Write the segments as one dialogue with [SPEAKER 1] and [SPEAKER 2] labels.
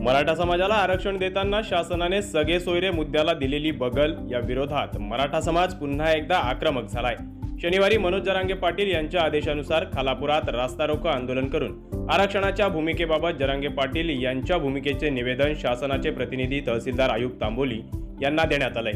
[SPEAKER 1] मराठा समाजाला आरक्षण देताना शासनाने सगळे सोयरे मुद्द्याला दिलेली बगल या विरोधात मराठा समाज पुन्हा एकदा आक्रमक झालाय. शनिवारी मनोज जरांगे पाटील यांच्या आदेशानुसार खालापुरात रास्ता रोको आंदोलन करून आरक्षणाच्या भूमिकेबाबत जरांगे पाटील यांच्या भूमिकेचे निवेदन शासनाचे प्रतिनिधी तहसीलदार आयुक्त तांबोली यांना देण्यात आलंय.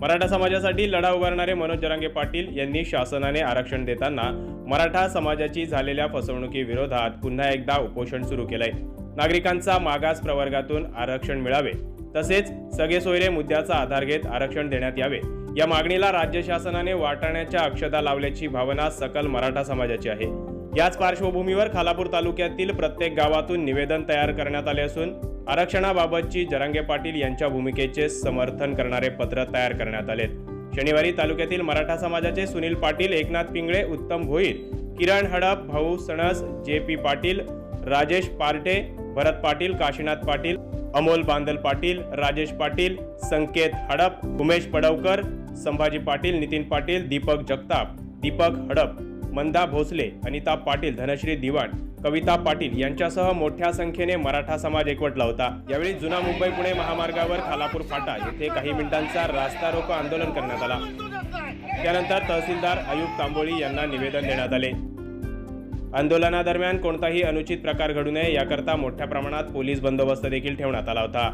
[SPEAKER 1] मराठा समाजासाठी लढा उभारणारे मनोज जरांगे पाटील यांनी शासनाने आरक्षण देताना मराठा समाजाची झालेल्या फसवणुकीविरोधात पुन्हा एकदा उपोषण सुरू केलंय. नागरिकांचा मागास प्रवर्गातून आरक्षण मिळावे. तसेच सगळे सोयरे मुद्द्याचा आधार घेत आरक्षण देण्यात यावे. या मागणीला राज्य शासनाने वाटाण्याच्या अक्षता लावल्याची भावना सकल मराठा समाजाची आहे. याच पार्श्वभूमीवर खालापूर तालुक्यातील प्रत्येक गावातून निवेदन तयार करण्यात आले असून आरक्षणाबाबतची जरांगे पाटील यांच्या भूमिकेचे समर्थन करणारे पत्र तयार करण्यात आले शनिवारी तालुक्यातील मराठा समाजाचे सुनील पाटील एकनाथ पिंगळे उत्तम भोईर किरण हडप भाऊ सणस जे पी पाटील राजेश पार्टे भरत पाटील काशीनाथ पाटील अमोल बांदल पाटील राजेश पाटील संकेत हडप उमेश पडवकर संभाजी पाटील नितीन पाटील दीपक जगताप दीपक हडप मंदा भोसले अनिता पाटील धनश्री दिवाण कविता पाटील यांच्यासह मोठ्या संख्येने मराठा समाज एकवटला होता. यावेळी जुना मुंबई पुणे महामार्गावर खालापूर फाटा येथे काही मिनिटांचा रास्ता रोको आंदोलन करण्यात आला. त्यानंतर तहसीलदार अयुब तांबोळी यांना निवेदन देण्यात आले. आंदोलनादरम्यान कोणताही अनुचित प्रकार घडू नये याकरता मोठ्या प्रमाणात पोलीस बंदोबस्त देखील ठेवण्यात आला होता.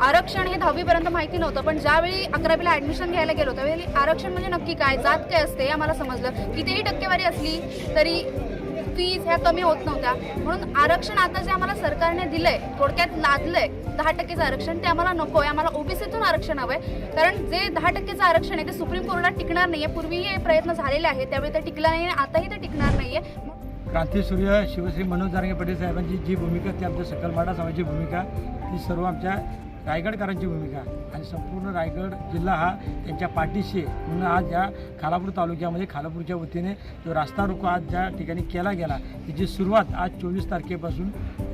[SPEAKER 2] आरक्षण हे दहावीपर्यंत माहिती नव्हतं पण ज्यावेळी अकरावीला ऍडमिशन घ्यायला गेलो त्यावेळी आरक्षण म्हणजे नक्की काय? जात काय असते आम्हाला समजलं. कितीही टक्केवारी असली तरी फीज ह्या कमी होत नव्हत्या. म्हणून आरक्षण आता जे आम्हाला सरकारने दिलंय थोडक्यात लादलंय दहा टक्केचं आरक्षण ते आम्हाला नको आहे. आम्हाला ओबीसीतून आरक्षण हवंय. कारण जे दहा टक्केचं आरक्षण आहे ते सुप्रीम कोर्टात टिकणार नाहीये. पूर्वी हे प्रयत्न झालेले आहेत. त्यावेळी ते टिकलं नाही आताही ते टिकणार नाहीये.
[SPEAKER 3] क्रांतीसूर्य शिवश्री मनोज जारंगे पाटील साहेबांची जी भूमिका ती आमच्या सकल मराठा समाजाची भूमिका ती सर्व आमच्या रायगडकरांची भूमिका. आणि संपूर्ण रायगड जिल्हा हा त्यांच्या पाठीशी म्हणून आज या खालापूर तालुक्यामध्ये खालापूरच्या वतीने जो रास्ता रोको आज ज्या ठिकाणी केला गेला त्याची सुरुवात आज चोवीस तारखेपासून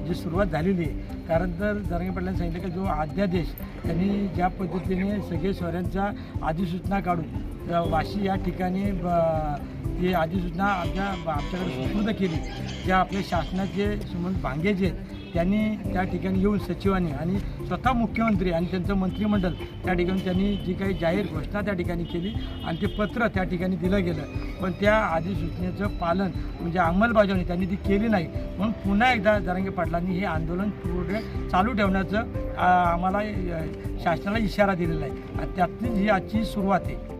[SPEAKER 3] जी सुरुवात झालेली आहे. कारण तर जरंगे पाटलांनी सांगितलं की जो अध्यादेश त्यांनी ज्या पद्धतीने सगळे शहरांच्या अधिसूचना काढून वाशी या ठिकाणी ब- अधिसूचना आमच्या आमच्याकडे सुपूर्द केली ज्या आपले शासनाचे सुमंत भांगे जे आहेत त्यांनी त्या ठिकाणी येऊन सचिवांनी आणि स्वतः मुख्यमंत्री आणि त्यांचं मंत्रिमंडळ त्या ठिकाणी त्यांनी जी काही जाहीर घोषणा त्या ठिकाणी केली आणि ते पत्र त्या ठिकाणी दिलं गेलं. पण त्या अधिसूचनेचं पालन म्हणजे अंमलबजावणी त्यांनी ती केली नाही. म्हणून पुन्हा एकदा जरांगे पाटलांनी हे आंदोलन पुढे चालू ठेवण्याचं आम्हाला शासनाला इशारा दिलेला आहे. आणि त्यातली ही आजची सुरुवात आहे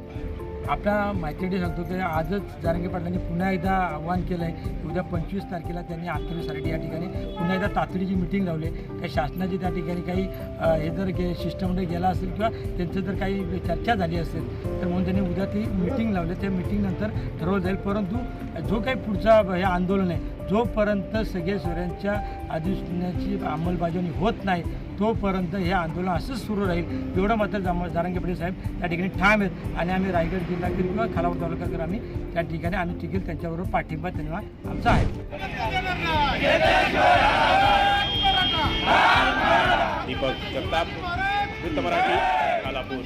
[SPEAKER 3] आपल्या माहितीसाठी सांगतो की आजच जारंगे पाटलांनी पुन्हा एकदा आव्हान केलं आहे उद्या पंचवीस तारखेला त्यांनी आत्मविसाठी या ठिकाणी पुन्हा एकदा तातडीची मिटिंग लावली आहे. शासनाची त्या ठिकाणी काही हे जर गे शिष्टमंडळ गेला असेल किंवा त्यांचं जर काही चर्चा झाली असेल तर म्हणून त्यांनी उद्या ती मिटिंग लावली त्या मिटिंगनंतर ठरवलं जाईल परंतु जो काही पुढचा हे आंदोलन आहे जोपर्यंत सगळे सोयऱ्यांच्या अधिसूचनाची अंमलबजावणी होत नाही तोपर्यंत हे आंदोलन असंच सुरू राहील. एवढं मात्र जाम जारंगे पाटील साहेब त्या ठिकाणी ठाम आहेत आणि आम्ही रायगड जिल्हातील किंवा खालापूर तालुक्यातील आम्ही त्या ठिकाणी आम्ही टिकेल त्यांच्याबरोबर पाठिंबा त्यांना आमचा आहे.
[SPEAKER 1] दीपक जगताप वृत्त Marathi Khalapur.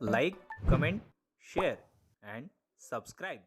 [SPEAKER 4] Like, comment, share, and subscribe.